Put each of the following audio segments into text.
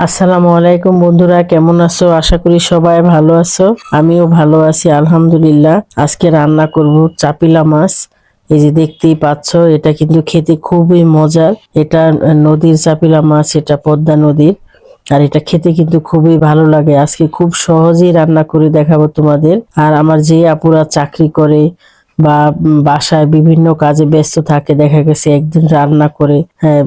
আসসালামু আলাইকুম বন্ধুরা কেমন আছো? আশা করি সবাই ভালো আছো। আমিও ভালো আছি আলহামদুলিল্লাহ। আজকে রান্না করব চাপিলা মাছ। এই যে দেখতেই পাচ্ছ এটা কিন্তু খেতে খুবই মজার। এটা নদীর চাপিলা মাছ এটা পদ্মা নদীর। আর এটা খেতে কিন্তু খুবই ভালো লাগে। আজকে খুব সহজেই রান্না করে দেখাবো তোমাদের। আর আমার যে আপুরা চাকরি করে বা বাসায় বিভিন্ন কাজে ব্যস্ত থাকে দেখা গেছে একদিন রান্না করে হ্যাঁ,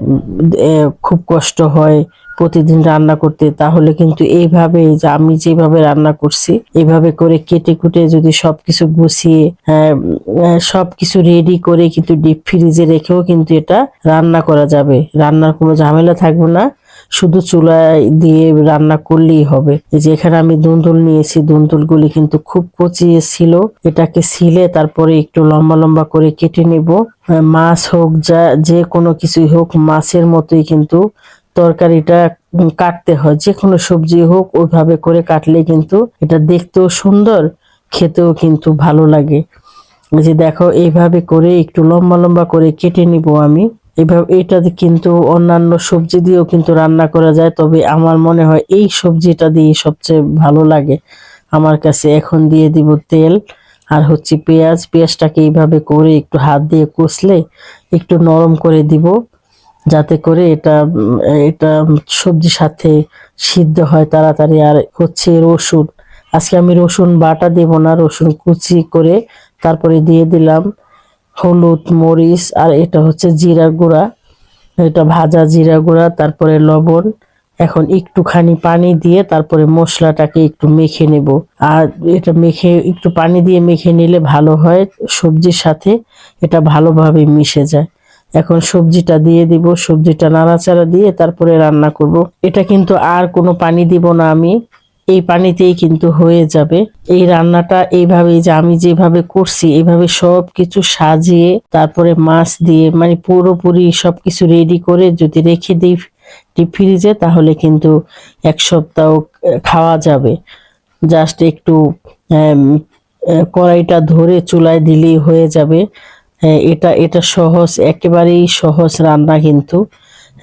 খুব কষ্ট হয়। প্রতিদিন রান্না করতে তাহলে কিন্তু এইভাবে যে আমি যেভাবে রান্না করছি এইভাবে করে কেটে কুটে যদি সবকিছু গুছিয়ে হ্যাঁ, উম, সবকিছু রেডি করে কিন্তু ডিপ ফ্রিজে রেখেও কিন্তু এটা রান্না করা যাবে। রান্নার কোনো ঝামেলা থাকবে না শুধু চুলায় দিয়ে রান্না করলেই হবে। এই যে এখানে আমি দুন্দুল নিয়েছি দুন্দুলগুলি কিন্তু খুব কচিয়ে ছিল এটাকে ছিলে তারপরে একটু লম্বা লম্বা করে কেটে নেব। মাছ হোক যা যে কোনো কিছুই হোক মাছের মতোই কিন্তু তরকারিটা কাটতে হয় যে কোনো সবজি হোক, ওইভাবে করে কাটলে কিন্তু এটা দেখতেও সুন্দর, খেতেও কিন্তু ভালো লাগে। যে দেখো, এইভাবে করে একটু লম্বা লম্বা করে কেটে নিব আমি। এভাবে এটা কিন্তু অন্যান্য সবজি দিয়েও কিন্তু রান্না করা যায়, তবে আমার মনে হয় এই সবজিটা দিয়ে সবচেয়ে ভালো লাগে। আমার কাছে এখন দিয়ে দিব তেল আর হচ্ছে পেঁয়াজ। পেঁয়াজটাকে এইভাবে করে একটু হাত দিয়ে কষলে একটু নরম করে দিব। যাতে করে এটা এটা সবজির সাথে সিদ্ধ হয় তাড়াতাড়ি। আর হচ্ছে রসুন। আজকে আমি রসুন বাটা দেব না, রসুন কুচি করে তারপরে দিয়ে দিলাম হলুদ, মরিচ, আর এটা হচ্ছে জিরা গুঁড়া। এটা ভাজা জিরা গুঁড়া, তারপরে লবণ। এখন একটুখানি পানি দিয়ে তারপরে মশলাটাকে একটু মেখে নেব। আর এটা মেখে, একটু পানি দিয়ে মেখে নিলে ভালো হয়, সবজির সাথে এটা ভালোভাবে মিশে যায়। এখন সবজিটা দিয়ে দিব, সবজিটা নাড়াচাড়া দিয়ে তারপরে রান্না করব। এটা কিন্তু আর কোনো পানি দিব না আমি। এই পানিতেই কিন্তু হয়ে যাবে। এই রান্নাটা এইভাবেই যে আমি যেভাবে করছি, এইভাবে সব কিছু সাজিয়ে তারপরে মাছ দিয়ে মানে পুরোপুরি সব কিছু রেডি করে যদি রেখে দিই ডিপ ফ্রিজে তাহলে কিন্তু এক সপ্তাহ খাওয়া যাবে। জাস্ট একটু কড়াইটা ধরে চুলায় দিলেই হয়ে যাবে। এটা এটা সহজ একেবারেই সহজ রান্না কিন্তু।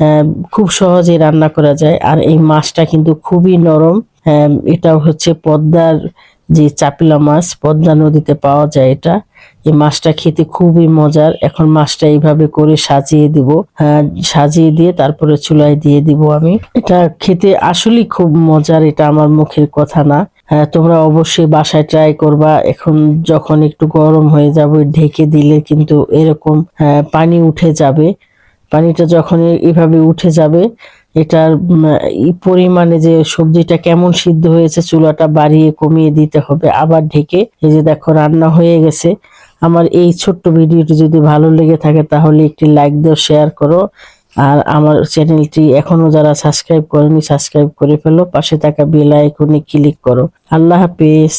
আহ, খুব সহজে রান্না করা যায়। আর এই মাছটা কিন্তু খুবই নরম। আহ, এটা হচ্ছে পদ্মার যে চাপিলা মাছ পদ্মা নদীতে পাওয়া যায় এটা। এই মাছটা খেতে খুবই মজার। এখন মাছটা এইভাবে করে সাজিয়ে দিব। হ্যাঁ, সাজিয়ে দিয়ে তারপরে চুলায় দিয়ে দিব আমি। এটা খেতে আসলেই খুব মজার এটা আমার মুখের কথা না। হ্যাঁ তোমরা অবশ্যই বাসায় ট্রাই করবা। এখন যখন একটু গরম হয়ে যাবে ঢেকে দিলে কিন্তু এরকম হ্যাঁ, পানি উঠে যাবে। পানিটা যখন এভাবে উঠে যাবে এটার পরিমাণে যে সবজিটা কেমন সিদ্ধ হয়েছে চুলাটা বাড়িয়ে কমিয়ে দিতে হবে। আবার ঢেকে এই যে দেখো রান্না হয়ে গেছে। আমার এই ছোট্ট ভিডিওটি যদি ভালো লেগে থাকে তাহলে একটি লাইক দাও শেয়ার করো। আর আমার চ্যানেলটি এখনও যারা সাবস্ক্রাইব করেনি, সাবস্ক্রাইব করে ফেলো। পাশে থাকা বেল আইকনে ক্লিক করো। আল্লাহ হাফেজ।